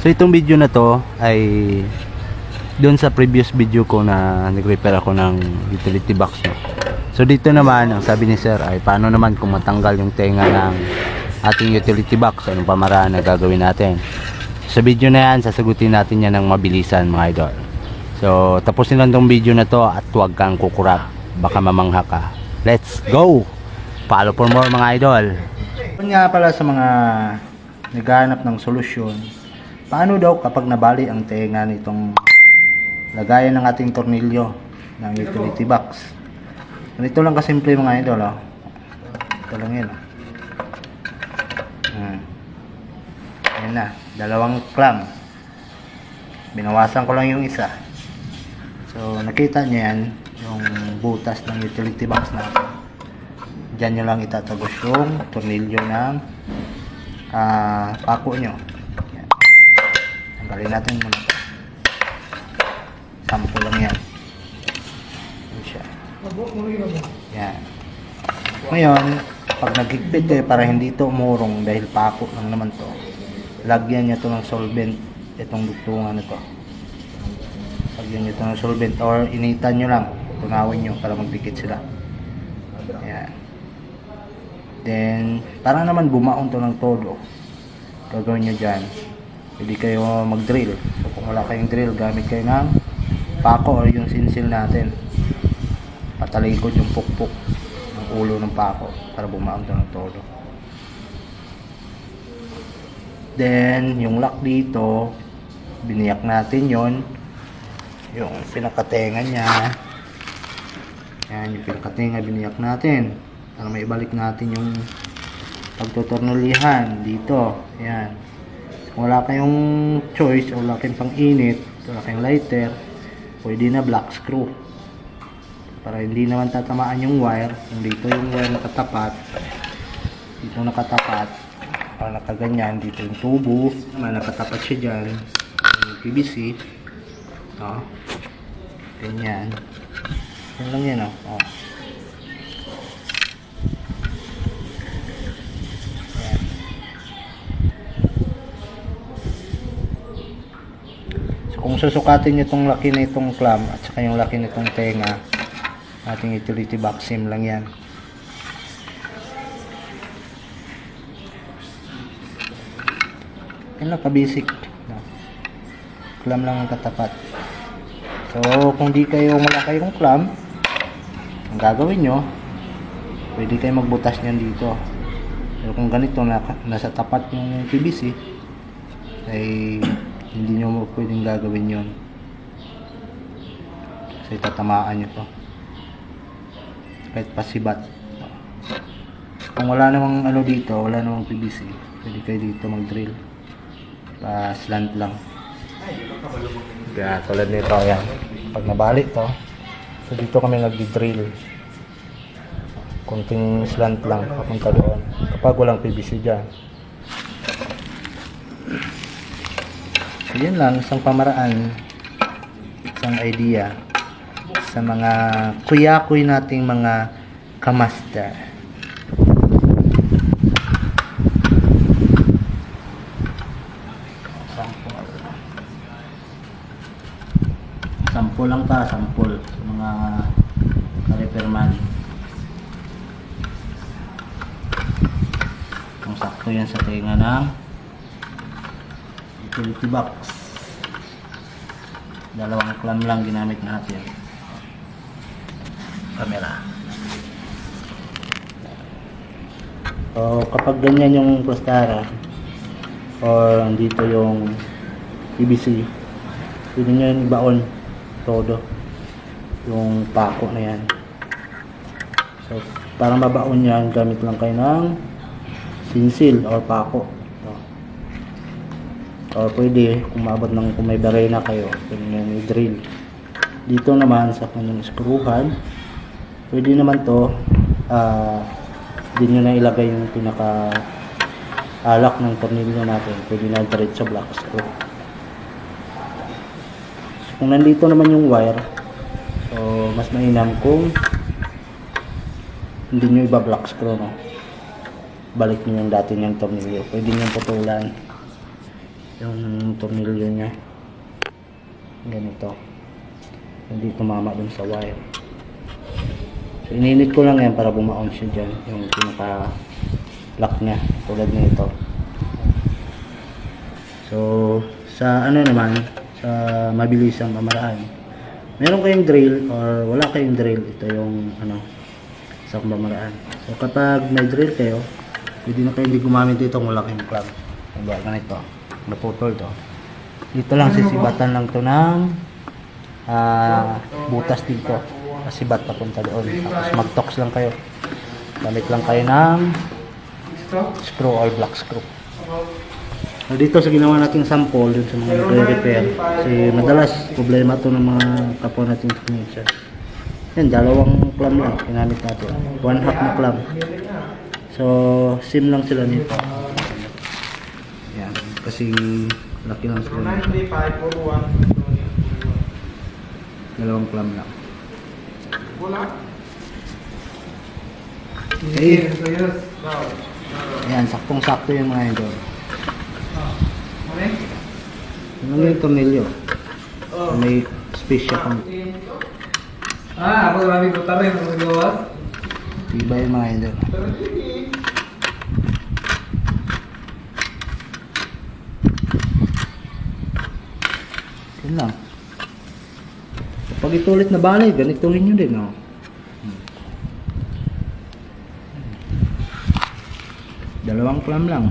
So itong video na to ay doon sa previous video ko na nag-repair ako ng utility box no. So dito naman ang sabi ni sir ay paano naman kung matanggal yung tenga ng ating utility box anong pamaraan na gagawin natin. Sa video na yan sasagutin natin yan ng mabilisan mga idol. So tapusin lang tong video na to at huwag kang kukurap baka mamangha ka. Let's go! Follow for more mga idol. Nga pala sa mga naghahanap ng solusyon, paano daw kapag nabali ang tenga nitong lagayan ng ating tornilyo ng utility box? Ganito lang kasimple mga idol, oh. Ito lang yun, oh. Hmm. Ayan na, dalawang clamp. Binawasan ko lang yung isa. So, nakita niyo yan, yung butas ng utility box natin. Diyan nyo lang itatagos yung tornilyo ng ah, pako nyo. Tanggalin natin muna ito. Sample lang yan. Yan siya. Yan. Ngayon, pag nagigpit kayo para hindi ito umurong dahil pako lang naman to, lagyan nyo ito ng solvent itong dugtungan na to. Lagyan nyo ito ng solvent or initan nyo lang. Tunawin nyo para magdikit sila. Yan. Then, para naman bumaon to ng todo, gagawin nyo dyan, pwede kayo mag-drill. So, kung wala kayong drill, gamit kayo ng pako or yung sinsil natin. Patalikod yung pukpok ng ulo ng pako para bumaon to ng todo. Then, yung lock dito, biniyak natin yon yung pinakatenga niya yan yung pinakatenga biniyak natin para may ibalik natin yung pagtutornolihan dito yan wala kayong choice wala kayong pang init wala kayong lighter pwede na black screw para hindi naman tatamaan yung wire kung dito yung wire nakatapat dito nakatapat para nakaganyan dito yung tubo naman nakatapat siya dyan yung PVC oh. ganyan yan lang yan oh. oh. So kung susukatin nyo itong laki na itong clamp at saka yung laki na itong tenga ating utility box sim lang yan. Yan lang ka-basic no? clamp lang ang katapat. So kung di kayo wala kayong clamp ang gagawin nyo pwede kayo magbutas nyan dito. Pero kung ganito na, nasa tapat yung PVC ay hindi nyo mo pwedeng gagawin yon kasi tatamaan nyo to. Kahit pasibat kung wala namang ano dito wala namang PVC pwede kayo dito mag drill pa slant lang. Kaya tulad nito yan pag nabalik to so dito kami nagdi-drill kunting slant lang papunta doon. Kapag walang PVC dyan so yun lang isang pamaraan isang idea sa mga kuya-kuy nating mga kamaster. Sampol sampol lang ta sampol sa mga ka-repairman kung sakto yan sa tenga ng utility box dalawang clamp lang ginamit natin camera so kapag ganyan yung plastara or andito yung PVC pwede nyo yung ibaon todo yung pako na yan. So para mabaon yan gamit lang kayo ng sinsil or pako. Or pwede kung ng kung may barena kayo pwede nyo yung drill. Dito naman sa kanyang skruhan pwede naman to ah din nyo na ilagay yung pinaka alak ng tornilyo natin. Pwede na diretso black screw. So, kung nandito naman yung wire so mas mainam kung hindi nyo iba black screw no? Balik nyo yung dati nyang tornilyo pwede nyo putulan yung tornilyo niya. Ganito. Hindi tumama dun sa wire. So, ininit ko lang yan para bumaon siya dyan. Yung pinaka lock niya. Tulad nito. So, sa ano naman, sa mabilisang pamaraan. Meron kayong drill or wala kayong drill, ito yung ano, sa pamaraan. So, kapag may drill kayo, pwede na kayo hindi gumamit wala kayong plug. Diba, ganito. Naputol to. Dito lang sisibatan lang to ng ah, butas dito. Kasibat papunta doon. Tapos mag-tox lang kayo. Gamit lang kayo ng screw or black screw. So, dito sa ginawa nating sample dun sa mga nagre-repair kasi madalas problema to ng mga kapwa nating technician. Yan, dalawang clamp lang ginamit natin. One half na clamp. So, sim lang sila nito. Kasi laki lang sila nito. Dalawang clamp lang. Okay. Ayan, saktong-sakto yung mga ito. Ano yung tornilyo? May space siya Ah, ako marami ko tarin ang magawa. iba yung mga ito. Yun lang. Kapag ito ulit na balay, ganito rin yun din, oh. Dalawang clam lang.